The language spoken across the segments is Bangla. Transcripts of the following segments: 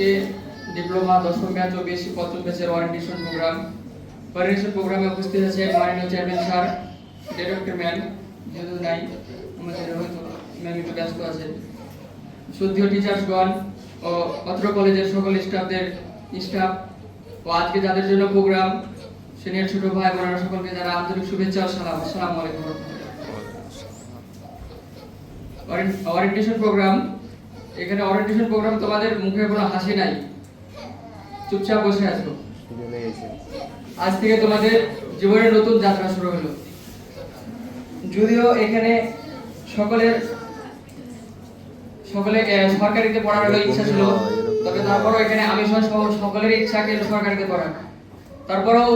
আজকে ডিপ্লোমা, দশম ব্যাচ ও বেশি পঞ্চম ব্যাচের ওয়ারেন্টেশন প্রোগ্রাম ওয়ারেন্টেশন প্রোগ্রামে উপস্থিত আছে মাননীয় চেয়ারম্যান স্যার ডিরেক্টর ম্যাম যেহেতু নাই, আমাদের হয়তো ম্যাম একটু ব্যস্ত আছে। শুদ্ধীয় টিচার্সগণ ও অত্র কলেজের সকল স্টাফদের স্টাফ ও আজকে যাদের জন্য প্রোগ্রাম সিনিয়র ছোট ভাই বোনেরা সকলকে যারা আন্তরিক শুভেচ্ছা ও সালাম। আসসালামু আলাইকুম ওরিয়েন্টেশন প্রোগ্রাম এখানে ওরিয়েন্টেশন প্রোগ্রাম তোমাদের মুখে কোনো হাসি নাই। চুপচাপ বসে আছো। আজ থেকে তোমাদের জীবনের নতুন যাত্রা শুরু হলো। যদিও এখানে সকলের সকলে সরকারিতে পড়ার হলো ইচ্ছা ছিল তবে তারপরও এখানে আমি সহ সহ- সকলের ইচ্ছাকে সরকারিতে পড়ার। তারপরেও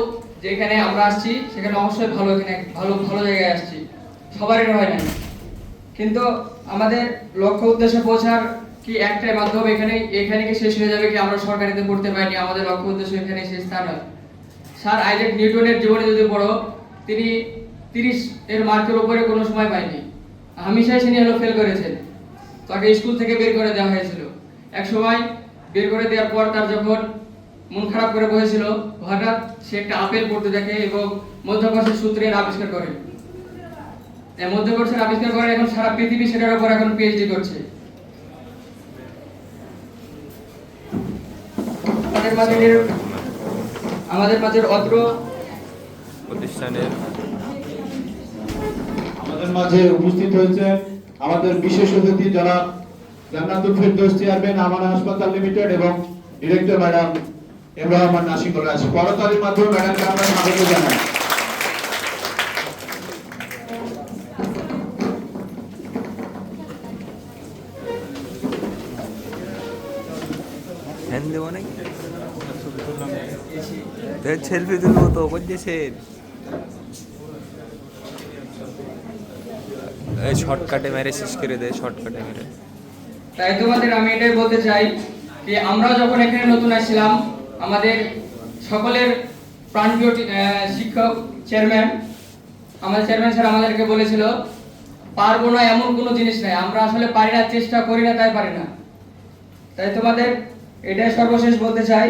যেখানে আমরা আসছি সেখানে অবশ্যই ভালো এখানে ভালো ভালো জায়গায় আসছি। সবারই হয় না কিন্তু আমাদের লক্ষ্য উদ্দেশ্যে পৌঁছার কি একটাই মাধ্যম এখানে এখানে কি শেষ হয়ে যাবে কি আমরা সরকারিতে পড়তে পারিনি? আমাদের লক্ষ্য উদ্দেশ্য এখানে শেষ, তা নয়। স্যার, আইজাক নিউটনের জীবনে যদি পড়ো, তিনি তিরিশ এর মার্কের উপরে কোনো সময় পায়নি। হামেশাই তিনি হলো ফেল করেছেন। তাকে স্কুল থেকে বের করে দেওয়া হয়েছিল। এক সময় বের করে দেওয়ার পর তার যখন মন খারাপ করে বসেছিল, হঠাৎ সে একটা আপেল পড়তে দেখে এবং মধ্যকর্ষের সূত্রের আবিষ্কার করে। মধ্যকর্ষের আবিষ্কার করে এখন সারা পৃথিবী সেটার উপর এখন পিএইচডি করছে। আমাদের মাঝে নির- আমাদের মাঝে অত্র প্রতিষ্ঠানের আমাদের মাঝে উপস্থিত হয়েছে আমাদের বিশেষ অতিথি যারা জান্নাতুল ফেরদৌস চেয়ারম্যান আমানা হাসপাতাল লিমিটেড এবং director madam M Rahman Nasim আছে করতালির মাধ্যমে ম্যাডামকে আমরা স্বাগত জানাই। ফ্যান দেবো নাকি? এই শর্টকাটে মেরে শেষ করে দে শর্টকাটে মেরে। তাই তোমাদের আমি এটাই বলতে চাই যে আমরা যখন এখানে নতুন আসছিলাম আমাদের সকলের প্রাণপ্রিয় শিক্ষক চেয়ারম্যান আমাদের চেয়ারম্যান স্যার আমাদেরকে বলেছিল, পারব না এমন কোনো জিনিস নাই। আমরা আসলে পারি না, চেষ্টা করি না, তাই পারি না। তাই তোমাদের এটাই সর্বশেষ বলতে চাই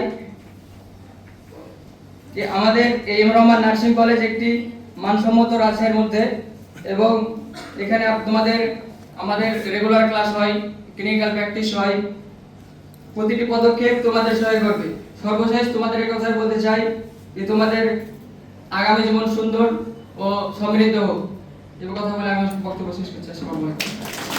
যে আমাদের এম রহমান নার্সিং কলেজ একটি মানসম্মত রাজশাহীর মধ্যে এবং এখানে তোমাদের, আমাদের রেগুলার ক্লাস হয় ক্লিনিক্যাল প্র্যাকটিস হয়। প্রতিটি পদক্ষেপ তোমাদের সহায় করবে সর্বশেষ তোমাদের একটা কথা বলতে চাই যে তোমাদের আগামী জীবন সুন্দর ও সমৃদ্ধ হোক। এই কথা বলে আমি বক্তব্য শেষ করছি। আসসালামু